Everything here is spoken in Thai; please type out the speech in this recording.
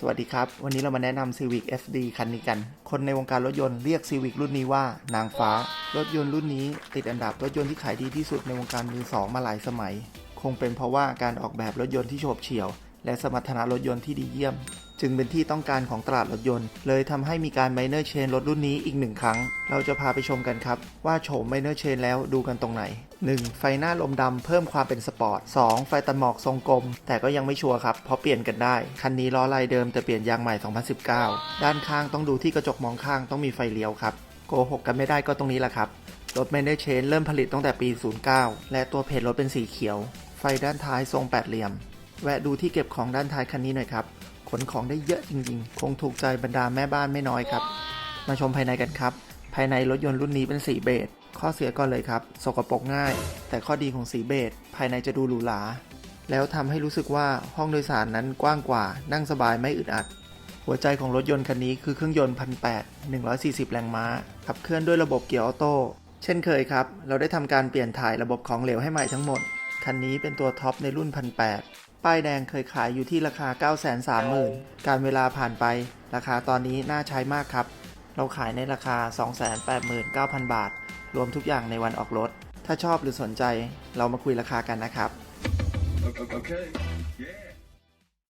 สวัสดีครับ วันนี้เรามาแนะนำ Civic SD คันนี้กัน คนในวงการรถยนต์เรียก Civic รุ่นนี้ว่านางฟ้า รถยนต์รุ่นนี้ติดอันดับรถยนต์ที่ขายดีที่สุดในวงการมือสองมาหลายสมัย คงเป็นเพราะว่าการออกแบบรถยนต์ที่โฉบเฉี่ยว และสมรรถนะรถยนต์ที่ดีเยี่ยม จึงเป็นที่ต้องการของตลาดรถยนต์ เลยทำให้มีการ Minor Change รถรุ่นนี้อีกหนึ่งครั้ง เราจะพาไปชมกันครับ ว่าโฉม Minor Change แล้วดูกันตรงไหน 1. ไฟหน้าลมดำเพิ่มความเป็นสปอร์ต 2. ไฟตัดหมอกทรงกลม แต่ก็ยังไม่ชัวร์ครับเพราะเปลี่ยนกันได้ คันนี้ล้อลายเดิมแต่เปลี่ยนยางใหม่ 2019 ด้านข้างต้องดูที่กระจกมองข้างต้องมีไฟเลี้ยวครับโกหกกันไม่ได้ก็ตรงนี้แหละครับรถ Minor Change เริ่มผลิตตั้งแต่ปี 09 และตัวเพจรถเป็นสีเขียว ไฟด้านท้ายทรงแปดเหลี่ยม แวะดูที่เก็บของด้านท้ายคันนี้หน่อยครับ ขนของได้เยอะจริงๆ คงถูกใจบรรดาแม่บ้านไม่น้อยครับ มาชมภายในกันครับ ภายในรถยนต์รุ่นนี้เป็นสีเบจ ข้อเสียก่อนเลยครับ สกปรกง่าย แต่ข้อดีของสีเบจ ภายในจะดูหรูหรา แล้วทำให้รู้สึกว่าห้องโดยสารนั้นกว้างกว่า นั่งสบายไม่อึดอัด หัวใจของรถยนต์คันนี้คือเครื่องยนต์พันแปด140แรงม้า ขับเคลื่อนด้วยระบบเกียร์ออโต้ เช่นเคยครับ เราได้ทำการเปลี่ยนถ่ายระบบของเหลวให้ใหม่ทั้งหมด คันนี้เป็นตัวท็อปในรุ่นพันแปด ป้ายแดงเคยขายอยู่ที่ราคา 930,000 การเวลาผ่านไป ราคาตอนนี้น่าใช้มากครับ เราขายในราคา 289,000 บาท รวมทุกอย่างในวันออกรถ ถ้าชอบหรือสนใจเรามาคุยราคากันนะครับ Okay.